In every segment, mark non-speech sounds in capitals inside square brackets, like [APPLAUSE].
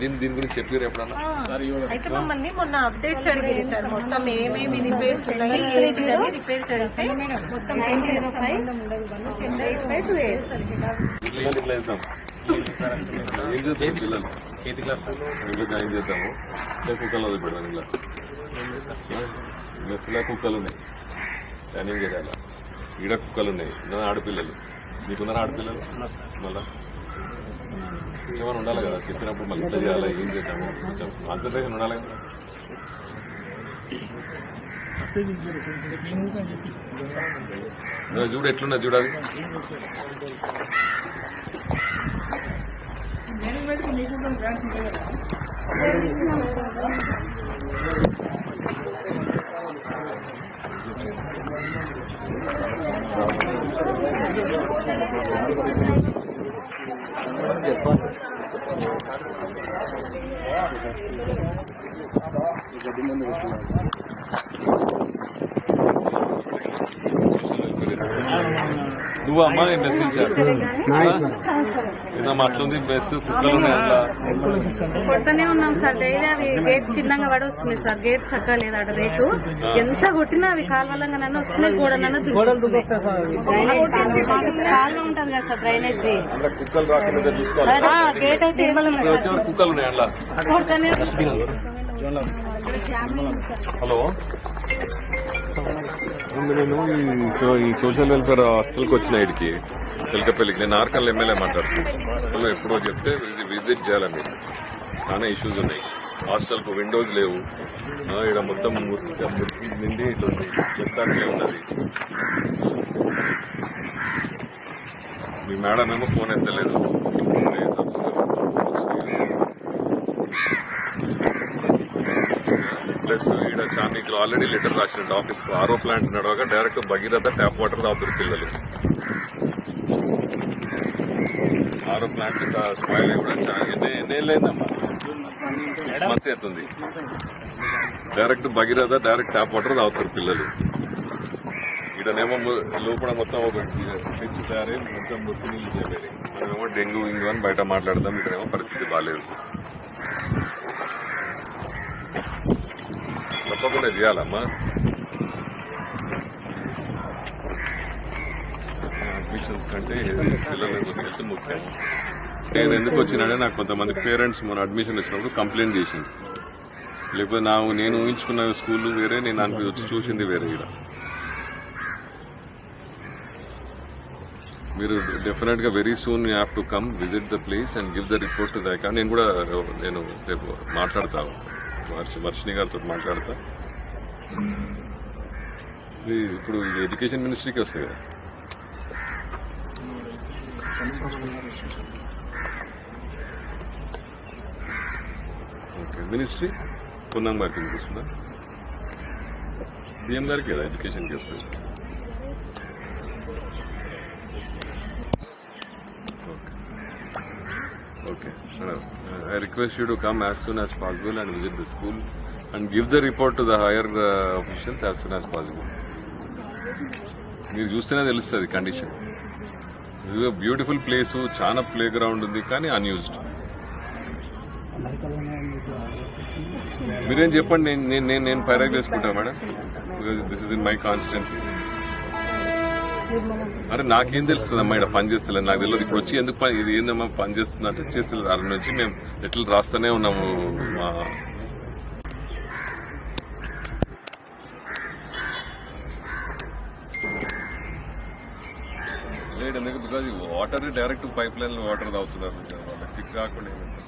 దీని దీని గురించి చెప్పారు ఎప్పుడన్నా అయితే మమ్మల్ని మొన్న అప్డేట్స్ అడిగింది సార్ మొత్తం ఏమేమి రిపేర్స్ ఉన్నాయి మొత్తం ఎయిట్ క్లాస్ జాయిన్ చేద్దాము కుక్కలు కుక్కలు ఉన్నాయి జాయిన్ ఈడ కుక్కలు ఉన్నాయి ఆడపిల్లలు మీకున్నారా ఆడపిల్లలు మళ్ళా ఏమైనా ఉండాలి కదా చెప్పినప్పుడు మళ్ళీ ఇట్లా చేయాలి కాన్సన్ట్రేషన్ ఉండాలి కదా చూడు ఎట్లున్నా చూడాలి మీకు కదా నువ్వు అమ్మ నేను మెస్ ఇచ్చాను ఏదమ్మా అట్లుంది బెస్ కుక్కలు ఉన్నాయి అట్లా కొడతానే ఉన్నాం సార్ డైలీ అవి గేట్ కిందంగా పడి వస్తున్నాయి సార్ గేట్ సక్క లేదు అటు రేటు ఎంత కొట్టినా అవి కాలువలంగా నన్ను వస్తున్నాయి గోడ నన్ను కాలువ ఉంటుంది కదా సార్ డ్రైనేజ్ హలో నేను ఈ సోషల్ వెల్ఫేర్ హాస్టల్కి వచ్చిన ఇడికి చిలకపల్లికి నేను ఆర్కల్ ఎమ్మెల్యే మాట్లాడుతున్నాను ఎప్పుడో చెప్తే విజిట్ చేయాలని మీరు చాలా ఇష్యూస్ ఉన్నాయి హాస్టల్కు విండోస్ లేవు ఇక్కడ మొత్తం నిండి చెప్తానే ఉన్నది మీ మేడం ఏమో ఫోన్ ఎత్తలేదు కార్మికులు ఆల్రెడీ లెటర్ రాసిన కు ఆరో ప్లాంట్ నడవగా డైరెక్ట్ భగీరథ ట్యాప్ వాటర్ తాగుతారు పిల్లలు ఆరో ప్లాంట్ స్పాయిల్ అవుతుంది direct Bhagiratha direct tap water తాగుతారు పిల్లలు ఇక్కడనేమో లోపల మొత్తం ఒక ఫ్రిడ్జ్ తయారై మొత్తం నీళ్ళు చేయలేదు మనమేమో డెంగ్యూ ఇంగు అని బయట మాట్లాడదాం ఇక్కడేమో పరిస్థితి బాగాలేదు తప్పకుండా చేయాలమ్మా అడ్మిషన్స్ కంటే నేను ఎందుకు వచ్చినాడే నాకు కొంతమంది పేరెంట్స్ మన అడ్మిషన్ వచ్చినప్పుడు కంప్లైంట్ చేసింది లేకపోతే నా నేను ఊహించుకున్న స్కూల్ వేరే నేను దానికి వచ్చి చూసింది వేరే ఇక్కడ మీరు డెఫినెట్ గా very soon you have to come visit the place and give the report దాకా నేను కూడా నేను రేపు మాట్లాడతాను వర్ష వర్షిణి గారితో మాట్లాడతా ఇది ఇప్పుడు ఇది ఎడ్యుకేషన్ మినిస్ట్రీకి వస్తుంది కదా ఓకే మినిస్ట్రీ పొన్నం గారికి వినిపిస్తుందా సీఎం గారికి కదా ఎడ్యుకేషన్కి వస్తుంది okay okay I request you to come as soon as possible and visit the school and give the report to the higher uh, officials as soon as possible. మీరు చూస్తేనే తెలుస్తుంది condition ఇది బ్యూటిఫుల్ ప్లేస్ చాలా play ground ఉంది కానీ unused మీరేం చెప్పండి నేను నేను నేను పైరాగ్ చేసుకుంటా madam because this is in my constituency అరే నాకేం తెలుస్తుంది అమ్మా ఇక్కడ పని చేస్తలేదు నాకు తెలియదు ఇప్పుడు వచ్చి ఎందుకు పని ఇది ఏందమ్మా పని చేస్తుంది అంటే చేస్తలేదు అరే నుంచి మేము ఎట్లు రాస్తూనే ఉన్నాము మా water direct pipe line water తాగుతున్నారు వాళ్ళకి సిక్ రాకుండా ఏమంటారు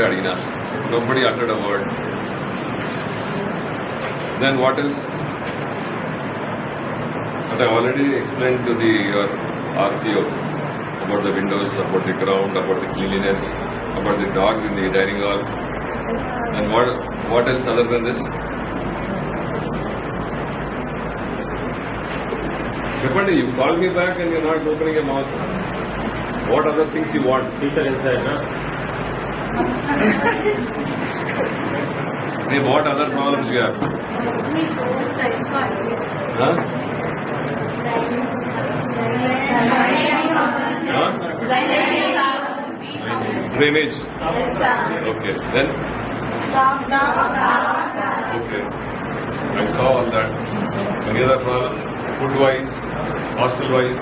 Arena. Nobody uttered a word. Then what else? But I already explained to the your uh, RCO about the windows, about the ground, about the cleanliness, about the dogs in the dining hall. And what what else other than this? Shepandi, you call me back and you're not opening your mouth. What other things you want? Peter inside, no? नहीं बहुत other problem गया drainage okay then okay I saw all that any problem food wise hostel wise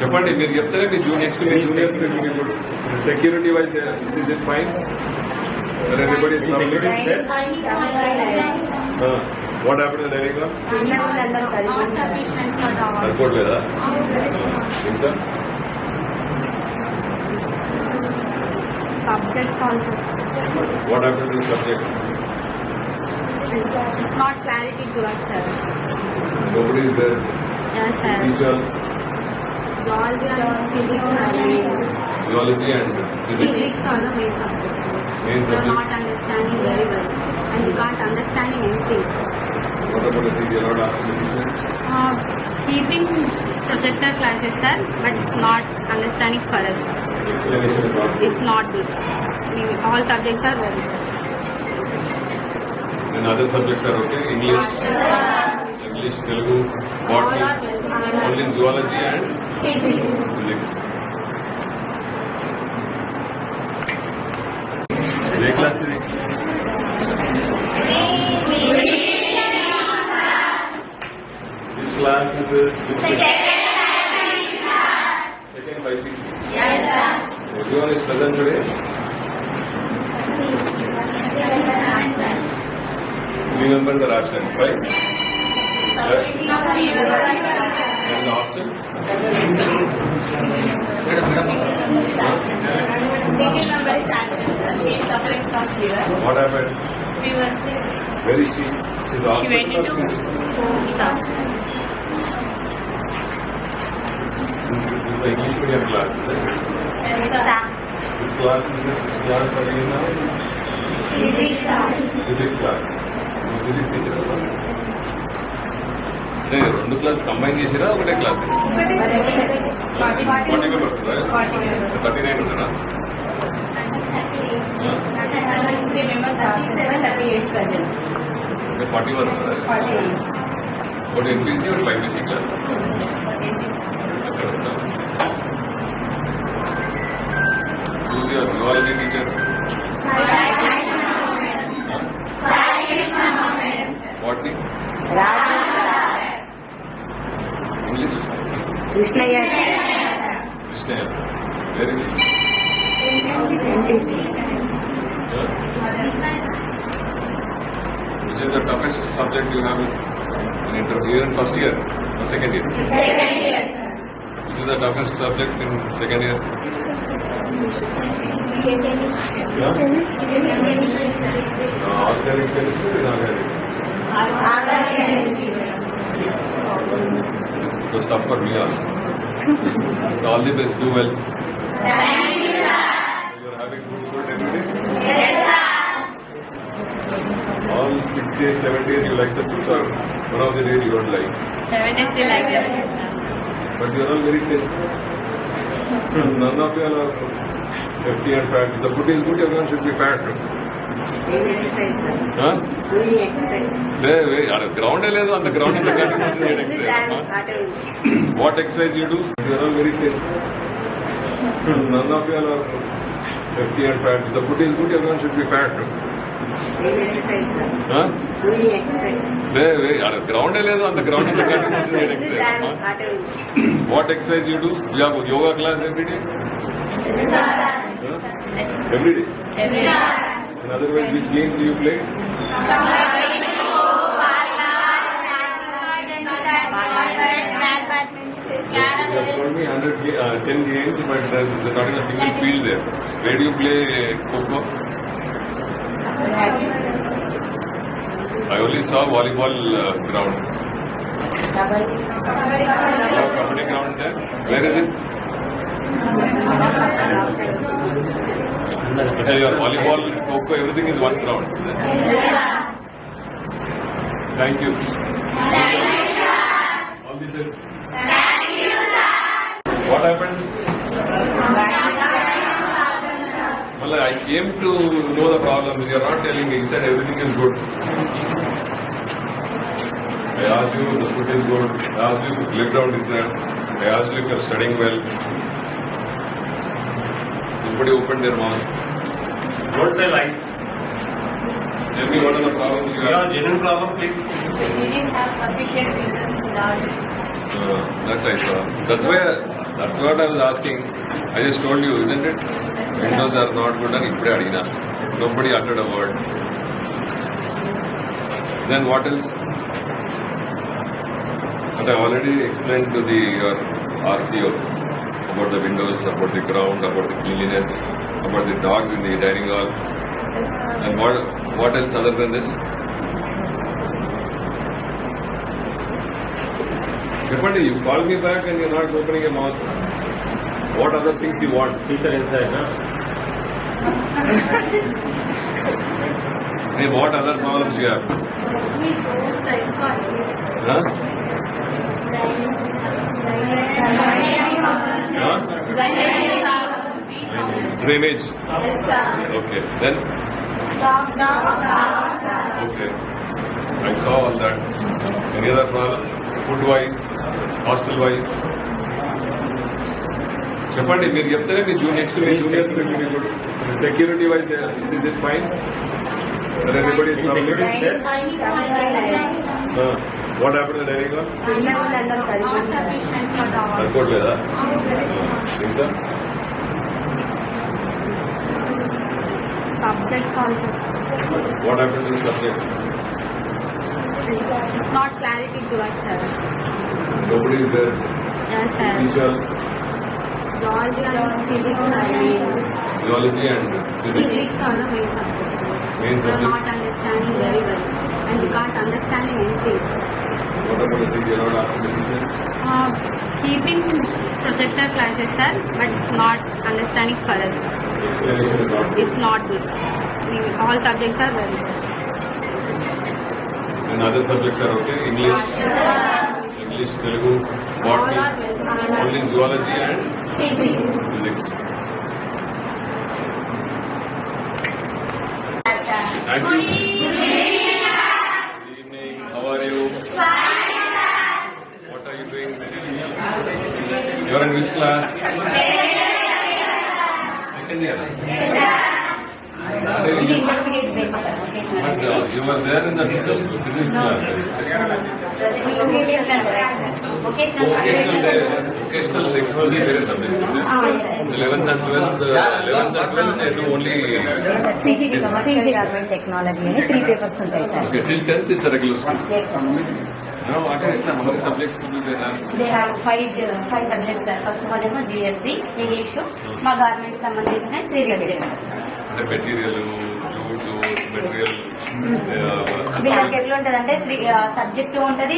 చెప్పండి మీరు చెప్తేనే మీ juniors మీ juniors ఇప్పుడు security wise is it fine what happen during సరిపోవట్లేదా ఇంకా subjects also what happen to subject it's not clarity to us sir nobody is there yes sir teacher Biology and physics are main. Biology and physics. Physics are the main subjects. You are not understanding very well, and you can't understand anything. What about the thing you are not asking the teacher? Uh, keeping projector classes, sir, but it's not understanding for us. It's not this. All subjects are very good. Then other subjects are okay. English, Telugu, botany, only zoology and. Physics. Physics. Grey class it? Which class is this? Second five sir. Second five Yes sir. Everyone is present today. Three members are absent. Right? as Second number is Anshul, She is suffering from fever. What happened? Fever. Where is she? she went into home, sir. is like Equilibrium class, is it? Yes, sir. Which class is this? Which class are you in now? Physics, sir. Physics class. Physics teacher, right? అంటే రెండు class combine చేసిరా ఒకటే class forty members thirty nine ఉంటారా Three members are absent, sir. Thirty-eight present. అంటే forty one ఉంటారా ఒకటి NPC ఒకటి BiPC class చూసి జువాలజీ టీచర్ వాట్ని Krishnaya. Krishnaya. Where is it? Which is the toughest subject you have in interview in first year or second year? Second year. Which is the toughest subject in second year? Yeah? Organic chemistry or inorganic? Organic chemistry. The stuff for Riaz. so all the best, do well. Thank you, sir. you're having good food every day? Yes, sir. All six days, seven days you like the food or one of the days you don't like? Seven days we like the food, But you're all very thin. [LAUGHS] None of you are FT and fat. the food is good, everyone should be fat. గ్రౌండే లేదు అంత ground what exercise you do very none of you are fifty and fat the food is good every should be fat గ్రౌండే లేదు అంత ground what exercise you do you have yoga class everyday everyday In other words, which games do you play? For me 100, uh, 10 games, but uh, there's not even a single field there. Where do you play Coco? I only saw volleyball uh, ground. You ground there? Where is it? So your volleyball, coco, everything is one crowd. Thank you. Thank you, sir. All this is. Thank you, sir. What happened? Well, I came to know the problems. You're not telling me. You said everything is good. I asked you the food is good. I asked you if playground is there. I asked you if you're studying well. Nobody opened their mouth. Don't say lies. Tell me what are the problems you have. Your genuine problem, please. They didn't have sufficient business without uh, that's right. saw. That's why. That's what I was asking. I just told you, isn't it? Windows are not good and இப்படி அடினா. Nobody uttered a word. Then what else? But I already explained to the your uh, RCO about the windows, about the ground, about the cleanliness about the dogs in the dining hall. and what, what else other than this? Shepandi, you call me back and you're not opening your mouth. What other things you want? Teacher inside, no? hey, what other problems you have? Huh? Huh? Drainage okay then okay I saw all that any other problem food wise hostel wise చెప్పండి మీరు చెప్తేనే మీ juniors మీ juniors కూడా security wise is it fine what happen డైరీగా సరిపోట్లేదా ఇంకా subject choices. What happened to the subject? It's not clarity to us, sir. Nobody is there. Yes, sir. Teacher. Geology and physics. are main. Geology and physics. Physics are the main subjects. Main subjects. We are not understanding very well, and we can't understand anything. What about the thing not asking the teacher? Ah, keeping projector flashes sir, but it's not understanding for us. It's not this we all subjects are very good. And other subjects are okay? English? Yes, English, Telugu, botany, only zoology and physics. physics. Thank you. class? Second year. Yes, sir. You, but, uh, you were there in the business class. Vocational. Vocational. Vocational exposure there is something. 11th and 12th, uh, 11th and 12th, they do only. CG Government Technology, three papers. Okay, till 10th it's a regular school. Yes, sir. No, what are the how many subjects do they have? They have five five subjects, sir. First of all, ఏమో GSC English మా government సంబంధించిన three subjects అంటే material jute material వీళ్ళకి ఎట్లా ఉంటుంది అంటే three subject ఉంటుంది